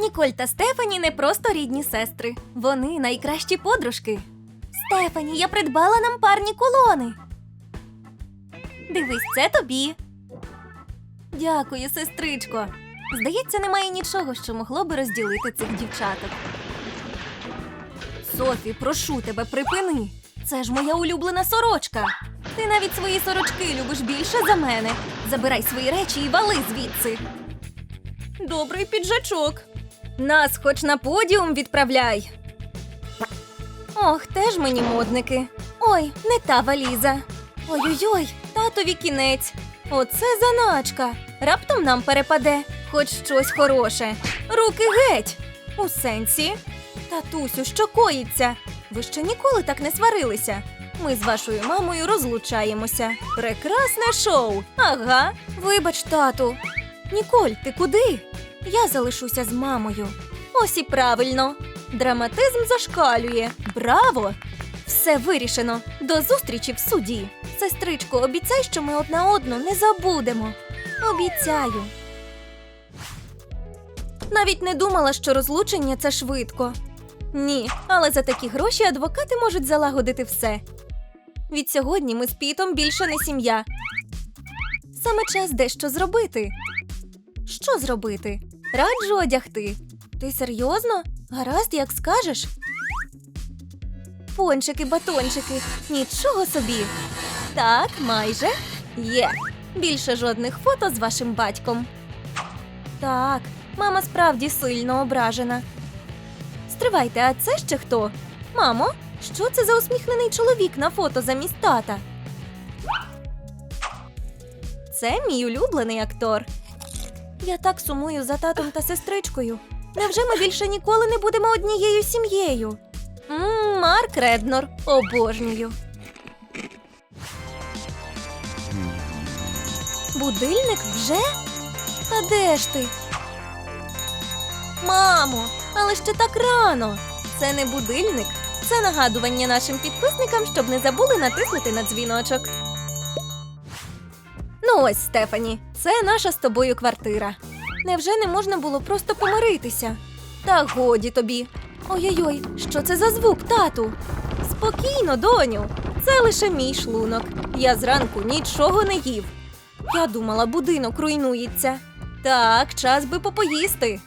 Ніколь та Стефані не просто рідні сестри. Вони найкращі подружки. Стефані, я придбала нам парні кулони. Дивись, це тобі. Дякую, сестричко. Здається, немає нічого, що могло би розділити цих дівчаток. Софі, прошу тебе, припини. Це ж моя улюблена сорочка. Ти навіть свої сорочки любиш більше за мене. Забирай свої речі і вали звідси. Добрий піджачок. Нас хоч на подіум відправляй. Ох, теж мені модники. Ой, не та валіза. Ой-ой-ой, татові кінець. Оце заначка. Раптом нам перепаде хоч щось хороше. Руки геть. У сенсі. Татусю, що коїться? Ви ще ніколи так не сварилися. Ми з вашою мамою розлучаємося. Прекрасне шоу. Ага. Вибач, тату. Ніколь, ти куди? Я залишуся з мамою. Ось і правильно. Драматизм зашкалює. Браво! Все вирішено. До зустрічі в суді. Сестричко, обіцяй, що ми одна одну не забудемо. Обіцяю. Навіть не думала, що розлучення це швидко. Ні, але за такі гроші адвокати можуть залагодити все. Від сьогодні ми з Пітом більше не сім'я. Саме час дещо зробити. Що зробити? Раджу одягти. Ти серйозно? Гаразд, як скажеш. Пончики, батончики, нічого собі. Так, майже. Є. Більше жодних фото з вашим батьком. Так, мама справді сильно ображена. Стривайте, а це ще хто? Мамо, що це за усміхнений чоловік на фото замість тата? Це мій улюблений актор. Я так сумую за татом та сестричкою. Невже ми більше ніколи не будемо однією сім'єю? Марк Реднор, обожнюю. Будильник вже? Та де ж ти? Мамо, але ще так рано. Це не будильник, це нагадування нашим підписникам, щоб не забули натиснути на дзвіночок. Ну ось, Стефані, це наша з тобою квартира. Невже не можна було просто помиритися? Та годі тобі. Ой-ой-ой, що це за звук, тату? Спокійно, доню. Це лише мій шлунок. Я зранку нічого не їв. Я думала, будинок руйнується. Так, час би попоїсти.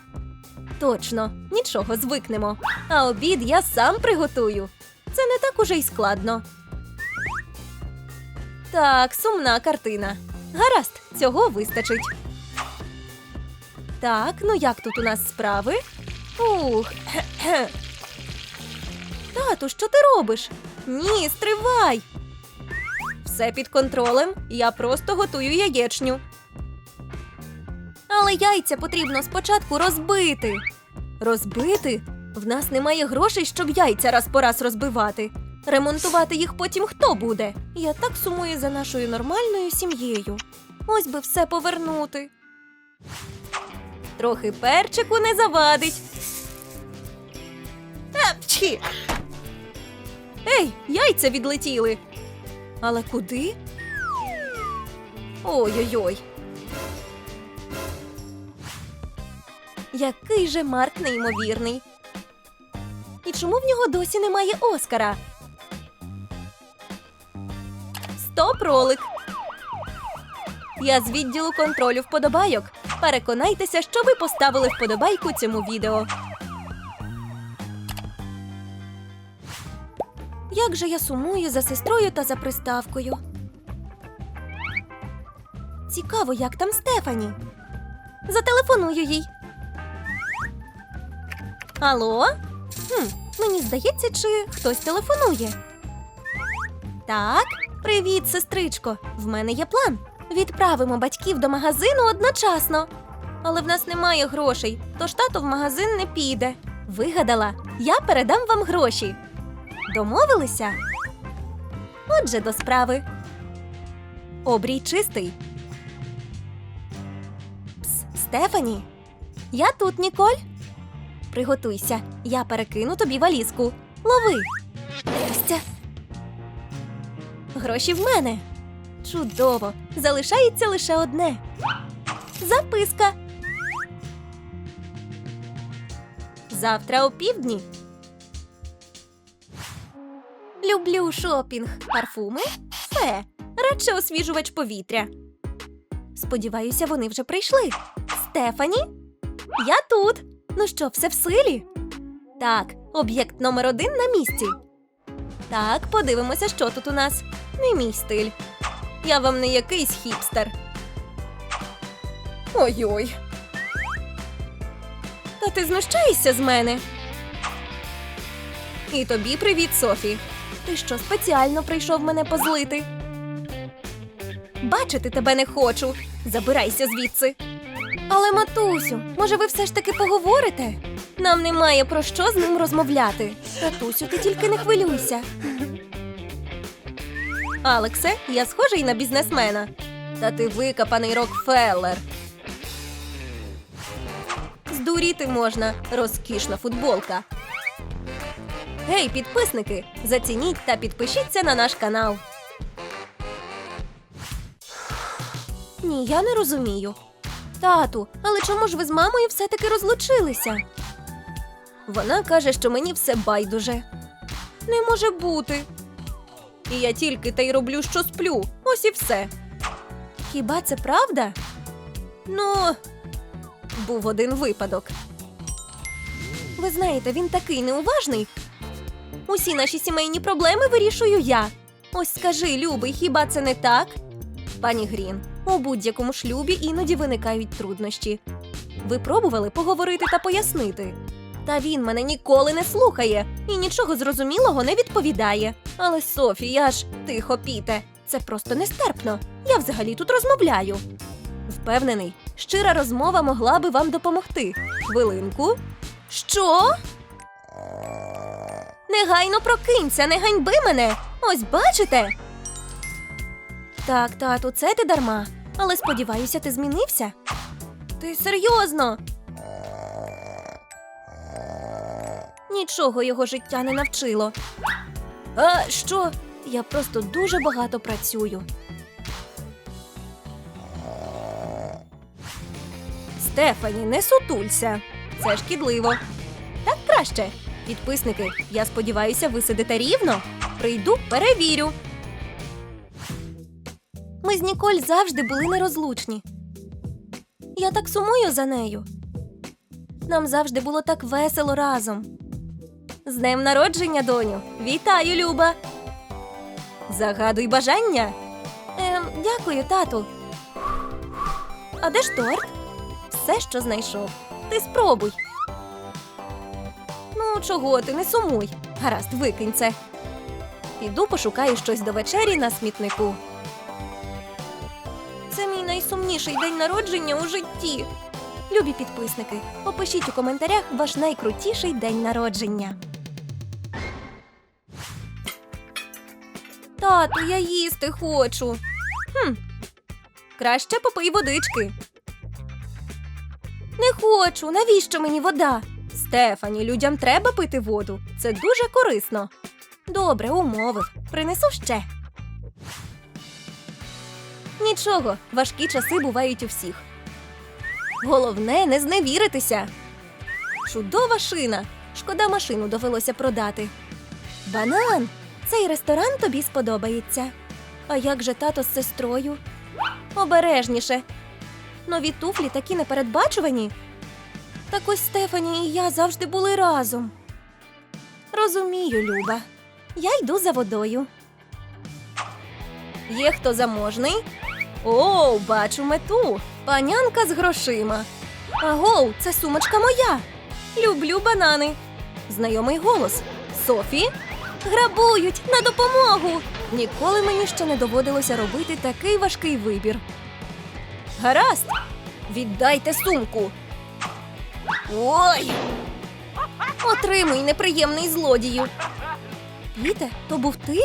Точно, нічого, звикнемо. А обід я сам приготую. Це не так уже й складно. Так, сумна картина. Гаразд, цього вистачить. Так, ну як тут у нас справи? Ух. Тату, що ти робиш? Ні, стривай. Все під контролем. Я просто готую яєчню. Але яйця потрібно спочатку розбити. Розбити? В нас немає грошей, щоб яйця раз по раз розбивати. Ремонтувати їх потім хто буде? Я так сумую за нашою нормальною сім'єю. Ось би все повернути. Трохи перчику не завадить. Апчхі! Ей, яйця відлетіли. Але куди? Ой-ой-ой. Який же Марк неймовірний. І чому в нього досі немає Оскара? Стоп, ролик. Я з відділу контролю вподобайок. Переконайтеся, що ви поставили вподобайку цьому відео. Як же я сумую за сестрою та за приставкою. Цікаво, як там Стефані. Зателефоную їй. Алло? Хм, мені здається, чи хтось телефонує. Так, привіт, сестричко. В мене є план. Відправимо батьків до магазину одночасно. Але в нас немає грошей, тож тато в магазин не піде. Вигадала, я передам вам гроші. Домовилися? Отже, до справи. Обрій чистий. Пс, Стефані. Я тут, Ніколь. Приготуйся, я перекину тобі валізку. Лови. Трястя. Гроші в мене. Чудово. Залишається лише одне. Записка. Завтра о півдні. Люблю шопінг. Парфуми? Все. Радше освіжувач повітря. Сподіваюся, вони вже прийшли. Стефані? Я тут. Ну що, все в силі? Так, об'єкт номер один на місці. Так, подивимося, що тут у нас. Не мій стиль. Я вам не якийсь хіпстер. Ой-ой. Та ти знущаєшся з мене. І тобі привіт, Софі. Ти що спеціально прийшов мене позлити? Бачити тебе не хочу. Забирайся звідси. Але, матусю, може, ви все ж таки поговорите? Нам немає про що з ним розмовляти. Татусю, ти тільки не хвилюйся. Алексе, я схожий на бізнесмена. Та ти викопаний Рокфеллер. Здуріти можна, розкішна футболка. Гей, підписники! Зацініть та підпишіться на наш канал. Ні, я не розумію. Тату, але чому ж ви з мамою все-таки розлучилися? Вона каже, що мені все байдуже. Не може бути. І я тільки та й роблю, що сплю. Ось і все. Хіба це правда? Ну, був один випадок. Ви знаєте, він такий неуважний. Усі наші сімейні проблеми вирішую я. Ось скажи, любий, хіба це не так? Пані Грін, у будь-якому шлюбі іноді виникають труднощі. Ви пробували поговорити та пояснити. Та він мене ніколи не слухає і нічого зрозумілого не відповідає. Але Софі, я ж тихо піте. Це просто нестерпно. Я взагалі тут розмовляю. Впевнений, щира розмова могла би вам допомогти. Хвилинку. Що? Негайно прокинься, не ганьби мене. Ось бачите. Так, тату, це ти дарма. Але сподіваюся, ти змінився. Ти серйозно? Нічого його життя не навчило. А що? Я просто дуже багато працюю. Стефані, не сутулься. Це шкідливо. Так краще. Підписники, я сподіваюся, ви сидите рівно. Прийду, перевірю. Ми з Ніколь завжди були нерозлучні. Я так сумую за нею. Нам завжди було так весело разом. З днем народження, доню! Вітаю, Люба! Загадуй бажання. Ем, дякую, тату. А де ж торт? Все, що знайшов. Ти спробуй. Ну, чого ти не сумуй. Гаразд, викинь це. Піду пошукаю щось до вечері на смітнику. Це мій найсумніший день народження у житті. Любі підписники, опишіть у коментарях ваш найкрутіший день народження. Тату, я їсти хочу. Хм. Краще попий водички. Не хочу. Навіщо мені вода? Стефані, людям треба пити воду. Це дуже корисно. Добре, умовив. Принесу ще. Нічого, важкі часи бувають у всіх. Головне не зневіритися. Чудова шина. Шкода машину довелося продати. Банан! Цей ресторан тобі сподобається. А як же тато з сестрою? Обережніше. Нові туфлі такі непередбачувані. Так ось Стефані і я завжди були разом. Розумію, Люба. Я йду за водою. Є хто заможний? О, бачу мету. Панянка з грошима. Агоу, це сумочка моя. Люблю банани. Знайомий голос. Софі? Грабують на допомогу. Ніколи мені ще не доводилося робити такий важкий вибір. Гаразд, віддайте сумку. Ой! Отримуй неприємний злодію. Піте, то був ти?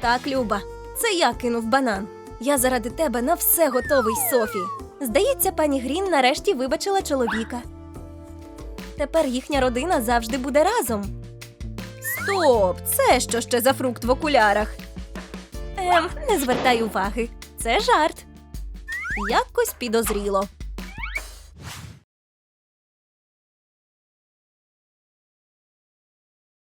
Так, Люба, це я кинув банан. Я заради тебе на все готовий, Софі. Здається, пані Грін нарешті вибачила чоловіка. Тепер їхня родина завжди буде разом. Стоп! Це що ще за фрукт в окулярах? Ем, не звертай уваги. Це жарт. Якось підозріло.